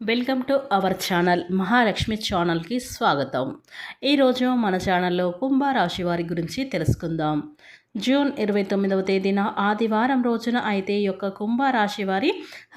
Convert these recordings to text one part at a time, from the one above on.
Welcome to our channel Mahalakshmi ఛానల్కి స్వాగతం. ఈరోజు మన ఛానల్లో కుంభరాశి వారి గురించి తెలుసుకుందాం. జూన్ ఇరవై తొమ్మిదవ తేదీన ఆదివారం రోజున అయితే ఈ యొక్క కుంభరాశి వారి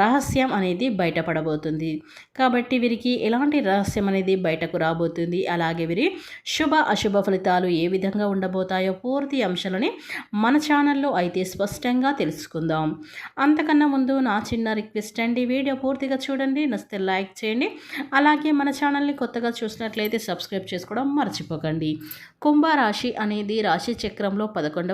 రహస్యం అనేది బయటపడబోతుంది. కాబట్టి వీరికి ఎలాంటి రహస్యం అనేది బయటకు రాబోతుంది? అలాగే వీరి శుభ అశుభ ఫలితాలు ఏ విధంగా ఉండబోతాయో పూర్తి అంశాలని మన ఛానల్లో అయితే స్పష్టంగా తెలుసుకుందాం. అంతకన్నా ముందు నా చిన్న రిక్వెస్ట్ అండి వీడియో పూర్తిగా చూడండి నచ్చితే లైక్ చేయండి అలాగే మన ఛానల్ని కొత్తగా చూసినట్లయితే సబ్స్క్రైబ్ చేసుకోవడం మర్చిపోకండి. కుంభరాశి అనేది రాశి చక్రంలో పదకొండవ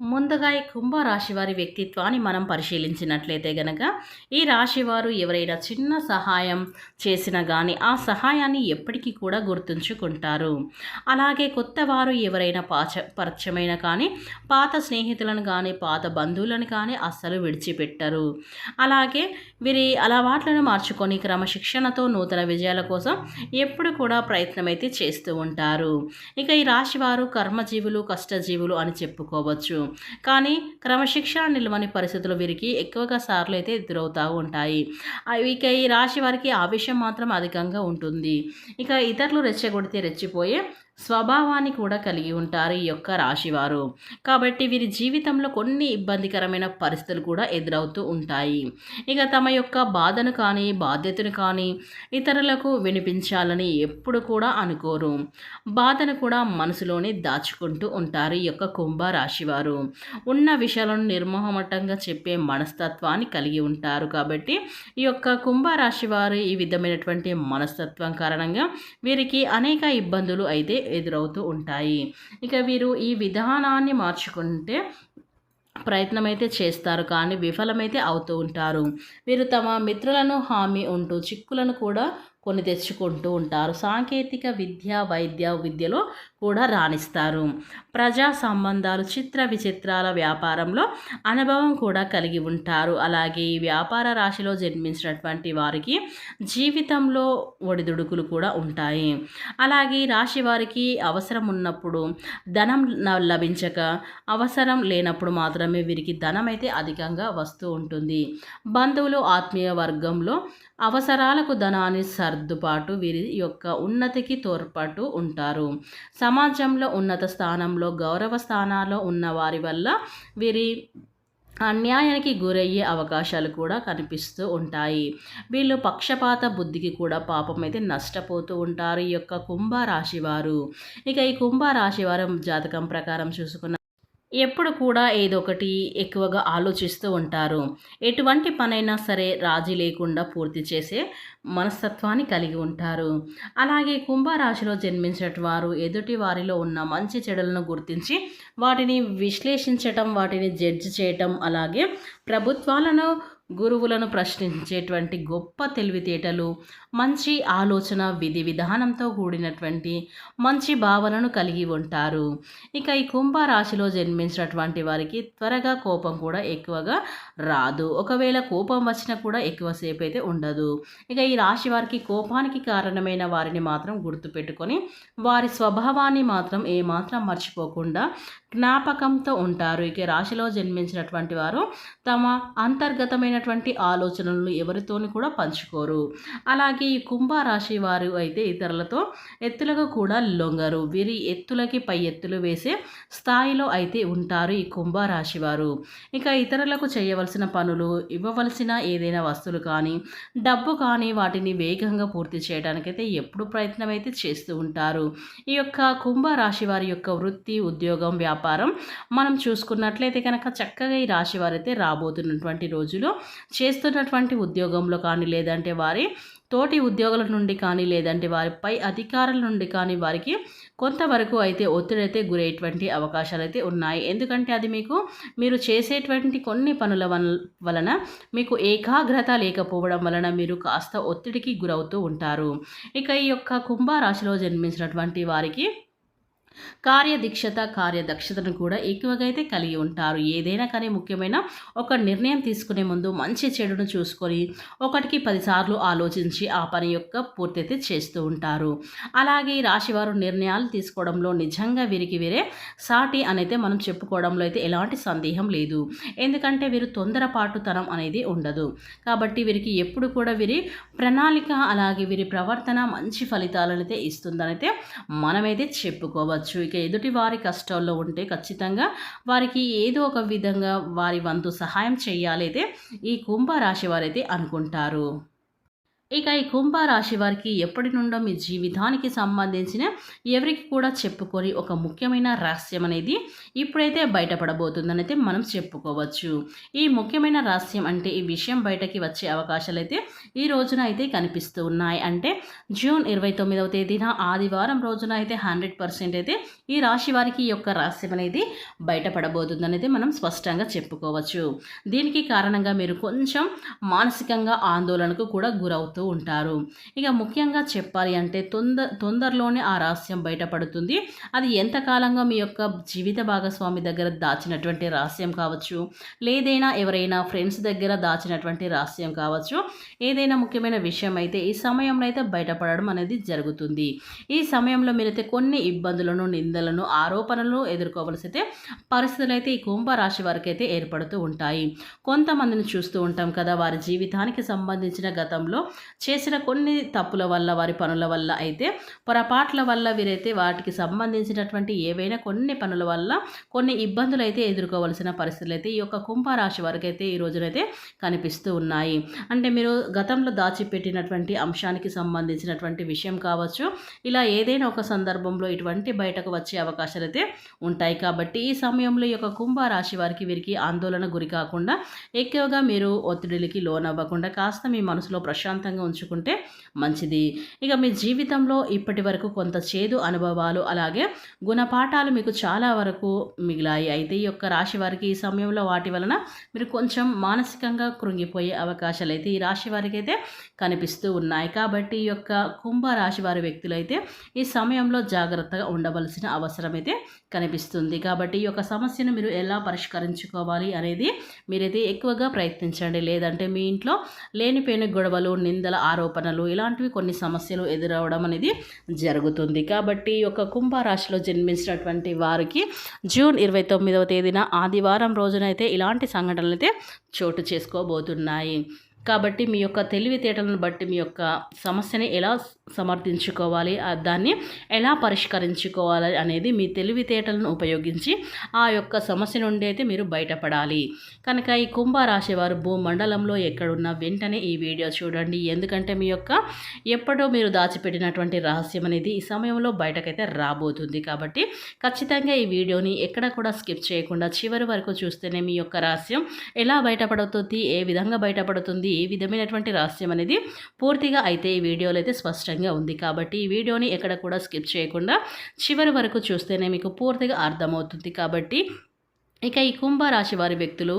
ముందుగా ఈ కుంభరాశి వారి వ్యక్తిత్వాన్ని మనం పరిశీలించినట్లయితే గనక ఈ రాశి వారు ఎవరైనా చిన్న సహాయం చేసినా కానీ ఆ సహాయాన్ని ఎప్పటికీ కూడా గుర్తుంచుకుంటారు. అలాగే కొత్త వారు ఎవరైనా పాచ పరిచయమైన కానీ పాత స్నేహితులను కానీ పాత బంధువులను కానీ అస్సలు విడిచిపెట్టరు. అలాగే వీరి అలవాట్లను మార్చుకొని క్రమశిక్షణతో నూతన విజయాల కోసం ఎప్పుడు కూడా ప్రయత్నం అయితే చేస్తూ ఉంటారు. ఇక ఈ రాశి వారు కర్మజీవులు కష్టజీవులు అని చెప్పుకోవచ్చు. కానీ క్రమశిక్షణ నిలవని పరిస్థితులు వీరికి ఎక్కువగా సార్లు అయితే ఎదురవుతూ ఉంటాయి. ఇక ఈ రాశి వారికి ఆవేశం మాత్రం అధికంగా ఉంటుంది. ఇక ఇతరులు రెచ్చగొడితే రెచ్చిపోయే స్వభావాన్ని కూడా కలిగి ఉంటారు ఈ యొక్క రాశివారు. కాబట్టి వీరి జీవితంలో కొన్ని ఇబ్బందికరమైన పరిస్థితులు కూడా ఎదురవుతూ ఉంటాయి. ఇక తమ యొక్క బాధను కానీ బాధ్యతను కానీ ఇతరులకు వినిపించాలని ఎప్పుడు కూడా అనుకోరు. బాధను కూడా మనసులోనే దాచుకుంటూ ఉంటారు ఈ యొక్క కుంభ రాశివారు. ఉన్న విషయాలను నిర్మోహమటంగా చెప్పే మనస్తత్వాన్ని కలిగి ఉంటారు. కాబట్టి ఈ యొక్క కుంభ రాశి వారు ఈ విధమైనటువంటి మనస్తత్వం కారణంగా వీరికి అనేక ఇబ్బందులు అయితే ఎదురవుతూ ఉంటాయి. ఇక వీరు ఈ విధానాన్ని మార్చుకుంటే ప్రయత్నం అయితే చేస్తారు. కానీ విఫలమైతే అవుతూ ఉంటారు. వీరు తమ మిత్రులను హామీ ఉంటూ చిక్కులను కూడా కొన్ని తెచ్చుకుంటూ ఉంటారు. సాంకేతిక విద్య వైద్య విద్యలో కూడా రాణిస్తారు. ప్రజా సంబంధాలు చిత్ర విచిత్రాల వ్యాపారంలో అనుభవం కూడా కలిగి ఉంటారు. అలాగే ఈ వ్యాపార రాశిలో జన్మించినటువంటి వారికి జీవితంలో ఒడిదుడుకులు కూడా ఉంటాయి. అలాగే రాశి వారికి అవసరం ఉన్నప్పుడు ధనం లభించక అవసరం లేనప్పుడు మాత్రమే వీరికి ధనం అయితే అధికంగా వస్తూ ఉంటుంది. బంధువులు ఆత్మీయ వర్గంలో అవసరాలకు ధనాన్ని సర్దుబాటు వీరి యొక్క ఉన్నతికి తోడ్పాటు ఉంటారు. సమాజంలో ఉన్నత స్థానంలో గౌరవ స్థానాల్లో ఉన్న వారి వల్ల వీరి అన్యాయానికి గురయ్యే అవకాశాలు కూడా కనిపిస్తూ ఉంటాయి. వీళ్ళు పక్షపాత బుద్ధికి కూడా పాపం అయితే నష్టపోతూ ఉంటారు ఈ యొక్క కుంభరాశి వారు. ఇక ఈ కుంభరాశి రాశివారం జాతకం ప్రకారం చూసుకున్న ఎప్పుడు కూడా ఏదో ఒకటి ఎక్కువగా ఆలోచిస్తూ ఉంటారు. ఎటువంటి పనైనా సరే రాజీ లేకుండా పూర్తి చేసే మనస్తత్వాన్ని కలిగి ఉంటారు. అలాగే కుంభరాశిలో జన్మించట వారు ఎదుటి వారిలో ఉన్న మంచి చెడులను గుర్తించి వాటిని విశ్లేషించటం వాటిని జడ్జి చేయటం అలాగే ప్రభుత్వాలను గురువులను ప్రశ్నించేటువంటి గొప్ప తెలివితేటలు మంచి ఆలోచన విధి విధానంతో కూడినటువంటి మంచి భావనను కలిగి ఉంటారు. ఇక ఈ కుంభరాశిలో జన్మించినటువంటి వారికి త్వరగా కోపం కూడా ఎక్కువగా రాదు. ఒకవేళ కోపం వచ్చినా కూడా ఎక్కువసేపు అయితే ఉండదు. ఇక ఈ రాశి వారికి కోపానికి కారణమైన వారిని మాత్రం గుర్తుపెట్టుకొని వారి స్వభావాన్ని మాత్రం ఏమాత్రం మర్చిపోకుండా జ్ఞాపకంతో ఉంటారు. ఇక రాశిలో జన్మించినటువంటి వారు తమ అంతర్గతమైన అంతర్గతమైనటువంటి ఆలోచనలను ఎవరితోని కూడా పంచుకోరు. అలాగే ఈ కుంభరాశి వారు అయితే ఇతరులతో ఎత్తులకు కూడా లొంగరు. వీరి ఎత్తులకి పై ఎత్తులు వేసే స్థాయిలో అయితే ఉంటారు ఈ కుంభరాశి వారు. ఇక ఇతరులకు చేయవలసిన పనులు ఇవ్వవలసిన ఏదైనా వస్తువులు కానీ డబ్బు కానీ వాటిని వేగంగా పూర్తి చేయడానికైతే ఎప్పుడు ప్రయత్నం అయితే చేస్తూ ఉంటారు. ఈ యొక్క కుంభరాశి వారి యొక్క వృత్తి ఉద్యోగం వ్యాపారం వ్యాపారం మనం చూసుకున్నట్లయితే కనుక చక్కగా ఈ రాశి వారైతే రాబోతున్నటువంటి రోజులో చేస్తున్నటువంటి ఉద్యోగంలో కానీ లేదంటే వారి తోటి ఉద్యోగుల నుండి కానీ లేదంటే వారిపై అధికారుల నుండి కానీ వారికి కొంతవరకు అయితే ఒత్తిడి అయితే గురయ్యేటువంటి అవకాశాలు అయితే ఉన్నాయి. ఎందుకంటే అది మీకు మీరు చేసేటువంటి కొన్ని పనుల వలన మీకు ఏకాగ్రత లేకపోవడం వలన మీరు కాస్త ఒత్తిడికి గురవుతూ ఉంటారు. ఇక ఈ యొక్క కుంభరాశిలో జన్మించినటువంటి వారికి కార్యదీక్షత కార్యదక్షతను కూడా ఎక్కువగా అయితే కలిగి ఉంటారు. ఏదైనా కానీ ముఖ్యమైన ఒక నిర్ణయం తీసుకునే ముందు మంచి చెడును చూసుకొని ఒకటికి పదిసార్లు ఆలోచించి ఆ పని యొక్క పూర్తి అయితే చేస్తూ ఉంటారు. అలాగే ఈ రాశివారు నిర్ణయాలు తీసుకోవడంలో నిజంగా వీరికి వీరే సాటి అనైతే మనం చెప్పుకోవడంలో అయితే ఎలాంటి సందేహం లేదు. ఎందుకంటే వీరు తొందరపాటుతనం అనేది ఉండదు. కాబట్టి వీరికి ఎప్పుడు కూడా వీరి ప్రణాళిక అలాగే వీరి ప్రవర్తన మంచి ఫలితాలను అయితే ఇస్తుందనైతే మనమైతే చెప్పుకోవచ్చు. ఇక ఎదుటి వారి కష్టాల్లో ఉంటే ఖచ్చితంగా వారికి ఏదో ఒక విధంగా వారి వంతు సహాయం చేయాలైతే ఈ కుంభరాశి వారైతే అనుకుంటారు. ఇక ఈ కుంభరాశి వారికి ఎప్పటి నుండో మీ జీవితానికి సంబంధించిన ఎవరికి కూడా చెప్పుకొని ఒక ముఖ్యమైన రహస్యం అనేది ఇప్పుడైతే బయటపడబోతుందని అయితే మనం చెప్పుకోవచ్చు. ఈ ముఖ్యమైన రహస్యం అంటే ఈ విషయం బయటకి వచ్చే అవకాశాలు అయితే ఈ రోజున అయితే కనిపిస్తూ ఉన్నాయి. అంటే జూన్ ఇరవై తొమ్మిదవ తేదీన ఆదివారం రోజున అయితే హండ్రెడ్ పర్సెంట్ అయితే ఈ రాశి వారికి ఈ యొక్క రహస్యం అనేది బయటపడబోతుందని అయితే మనం స్పష్టంగా చెప్పుకోవచ్చు. దీనికి కారణంగా మీరు కొంచెం మానసికంగా ఆందోళనకు కూడా గురవుతారు. అవుతూ ఉంటారు. ఇక ముఖ్యంగా చెప్పాలి అంటే తొందర తొందరలోనే ఆ రహస్యం బయటపడుతుంది. అది ఎంతకాలంగా మీ యొక్క జీవిత భాగస్వామి దగ్గర దాచినటువంటి రహస్యం కావచ్చు లేదైనా ఎవరైనా ఫ్రెండ్స్ దగ్గర దాచినటువంటి రహస్యం కావచ్చు ఏదైనా ముఖ్యమైన విషయం అయితే ఈ సమయంలో అయితే బయటపడడం అనేది జరుగుతుంది. ఈ సమయంలో మీరైతే కొన్ని ఇబ్బందులను నిందలను ఆరోపణలు ఎదుర్కోవలసి అయితే పరిస్థితులు అయితే ఈ కుంభరాశి వారికి అయితే ఏర్పడుతూ ఉంటాయి. కొంతమందిని చూస్తూ ఉంటాం కదా వారి జీవితానికి సంబంధించిన గతంలో చేసిన కొన్ని తప్పుల వల్ల వారి పనుల వల్ల అయితే పొరపాట్ల వల్ల వీరైతే వాటికి సంబంధించినటువంటి ఏవైనా కొన్ని పనుల వల్ల కొన్ని ఇబ్బందులు అయితే ఎదుర్కోవలసిన పరిస్థితులు అయితే ఈ యొక్క కుంభరాశి వారికి అయితే ఈ రోజునైతే కనిపిస్తూ ఉన్నాయి. అంటే మీరు గతంలో దాచిపెట్టినటువంటి అంశానికి సంబంధించినటువంటి విషయం కావచ్చు ఇలా ఏదైనా ఒక సందర్భంలో ఇటువంటి బయటకు వచ్చే అవకాశాలు అయితే ఉంటాయి. కాబట్టి ఈ సమయంలో ఈ యొక్క కుంభరాశి వారికి వీరికి ఆందోళన గురి కాకుండా ఎక్కువగా మీరు ఒత్తిడికి లోనవ్వకుండా కాస్త మీ మనసులో ప్రశాంతంగా ప్రశాంతంగా ఉంచుకుంటే మంచిది. ఇక మీ జీవితంలో ఇప్పటి వరకు కొంత చేదు అనుభవాలు అలాగే గుణపాఠాలు మీకు చాలా వరకు మిగిలాయి. అయితే ఈ యొక్క రాశి వారికి ఈ సమయంలో వాటి వలన మీరు కొంచెం మానసికంగా కృంగిపోయే అవకాశాలు అయితే ఈ రాశి వారికి అయితే కనిపిస్తూ ఉన్నాయి. కాబట్టి ఈ యొక్క కుంభ రాశి వారి వ్యక్తులైతే ఈ సమయంలో జాగ్రత్తగా ఉండవలసిన అవసరం అయితే కనిపిస్తుంది. కాబట్టి ఈ యొక్క సమస్యను మీరు ఎలా పరిష్కరించుకోవాలి అనేది మీరైతే ఎక్కువగా ప్రయత్నించండి. లేదంటే మీ ఇంట్లో లేనిపోయిన గొడవలు నిందల ఆరోపణలు ఇలాంటివి కొన్ని సమస్యలు ఎదురవడం అనేది జరుగుతుంది. కాబట్టి ఈ యొక్క కుంభరాశిలో జన్మించినటువంటి వారికి జూన్ ఇరవై తొమ్మిదవ తేదీన ఆదివారం రోజునైతే ఇలాంటి సంఘటనలు అయితే చోటు చేసుకోబోతున్నాయి. కాబట్టి మీ యొక్క తెలివితేటలను బట్టి మీ యొక్క సమస్యని ఎలా సమర్థించుకోవాలి దాన్ని ఎలా పరిష్కరించుకోవాలి అనేది మీ తెలివితేటలను ఉపయోగించి ఆ యొక్క సమస్య నుండి అయితే మీరు బయటపడాలి. కనుక ఈ కుంభరాశి వారు భూమండలంలో ఎక్కడున్నా వెంటనే ఈ వీడియో చూడండి. ఎందుకంటే మీ యొక్క ఎప్పుడో మీరు దాచిపెట్టినటువంటి రహస్యం అనేది ఈ సమయంలో బయటకైతే రాబోతుంది. కాబట్టి ఖచ్చితంగా ఈ వీడియోని ఎక్కడ కూడా స్కిప్ చేయకుండా చివరి వరకు చూస్తేనే మీ యొక్క రహస్యం ఎలా బయటపడుతుంది ఏ విధంగా బయటపడుతుంది ఏ విధమైనటువంటి రహస్యం అనేది పూర్తిగా అయితే ఈ వీడియోలో అయితే స్పష్టంగా ఉంది. కాబట్టి ఈ వీడియోని ఎక్కడ కూడా స్కిప్ చేయకుండా చివరి వరకు చూస్తేనే మీకు పూర్తిగా అర్థమవుతుంది. కాబట్టి ఇక ఈ కుంభరాశి వారి వ్యక్తులు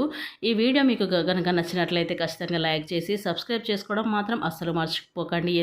ఈ వీడియో మీకు కనుక నచ్చినట్లయితే ఖచ్చితంగా లైక్ చేసి సబ్స్క్రైబ్ చేసుకోవడం మాత్రం అస్సలు మర్చిపోకండి.